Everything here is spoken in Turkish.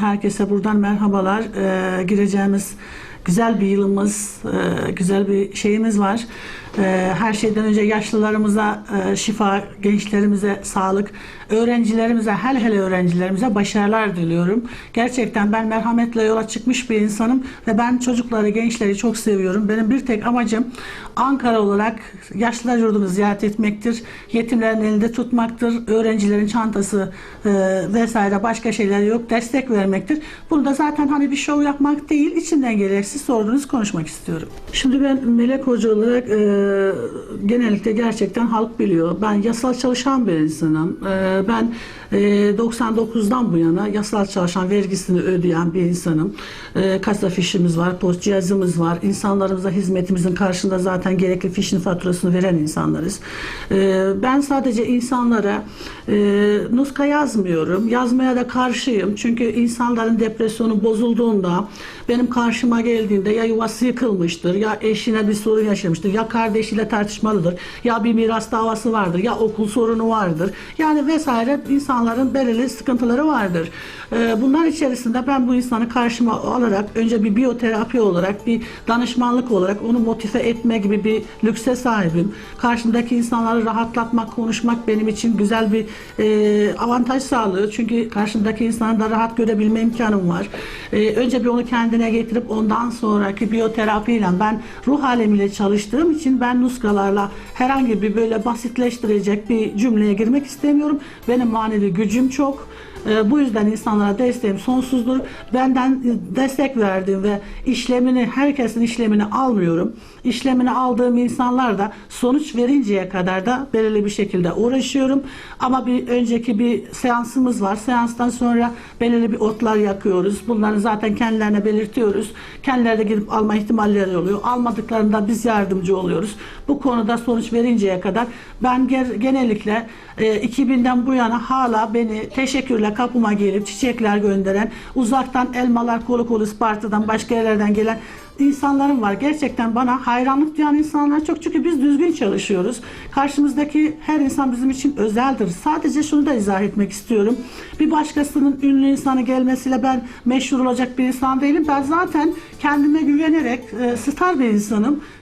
Herkese buradan merhabalar. Ee, gireceğimiz güzel bir yılımız, e, güzel bir şeyimiz var. Ee, her şeyden önce yaşlılarımıza e, şifa, gençlerimize sağlık, öğrencilerimize, hele hele öğrencilerimize başarılar diliyorum. Gerçekten ben merhametle yola çıkmış bir insanım ve ben çocukları, gençleri çok seviyorum. Benim bir tek amacım Ankara olarak yaşlılar yurdunu ziyaret etmektir. Yetimlerin elinde tutmaktır. Öğrencilerin çantası e, vesaire başka şeyler yok. Destek vermektir. Bunu da zaten hani bir şov yapmak değil, içimden gelerek siz sorduğunuz konuşmak istiyorum. Şimdi ben Melek Hoca olarak e, genellikle gerçekten halk biliyor. Ben yasal çalışan bir insanım. E, ben e, 99'dan bu yana yasal çalışan vergisini ödeyen bir insanım. E, kasa fişimiz var, post cihazımız var. İnsanlarımıza hizmetimizin karşında zaten gerekli fişin faturasını veren insanlarız. E, ben sadece insanlara e, nuska yazmıyorum. Yazmaya da karşıyım. Çünkü insanların depresyonu bozulduğunda benim karşıma geldiğinde ya yuvası yıkılmıştır, ya eşine bir sorun yaşamıştır, ya kardeşiyle tartışmalıdır, ya bir miras davası vardır, ya okul sorunu vardır. Yani vesaire insanların belirli sıkıntıları vardır. Ee, bunlar içerisinde ben bu insanı karşıma alarak önce bir biyoterapi olarak, bir danışmanlık olarak onu motive etme gibi bir lükse sahibim. Karşımdaki insanları rahatlatmak, konuşmak benim için güzel bir e, avantaj sağlıyor. Çünkü karşımdaki insanı da rahat görebilme imkanım var. Ee, önce bir onu kendine getirip ondan sonraki biyoterapiyle ben ruh alemiyle çalıştığım için ben nuskalarla herhangi bir böyle basitleştirecek bir cümleye girmek istemiyorum. Benim manevi gücüm çok. Ee, bu yüzden insanlara desteğim sonsuzdur. Benden destek verdiğim ve işlemini, herkesin işlemini almıyorum. İşlemini aldığım insanlar da sonuç verinceye kadar da belirli bir şekilde uğraşıyorum. Ama bir önceki bir seansımız var. Seanstan sonra belirli bir otlar yakıyoruz. Bunları zaten kendilerine belirtiyoruz. Kendileri de gidip alma ihtimalleri oluyor. Almadıklarında biz yardımcı oluyoruz. Bu konuda sonuç verinceye kadar ben genellikle e, 2000'den bu yana hala beni teşekkürle kapıma gelip çiçekler gönderen, uzaktan elmalar kolu kolu Isparta'dan başka yerlerden gelen insanlarım var. Gerçekten bana hayranlık duyan insanlar çok. Çünkü biz düzgün çalışıyoruz. Karşımızdaki her insan bizim için özeldir. Sadece şunu da izah etmek istiyorum. Bir başkasının ünlü insanı gelmesiyle ben meşhur olacak bir insan değilim. Ben zaten kendime güvenerek e, star bir insanım.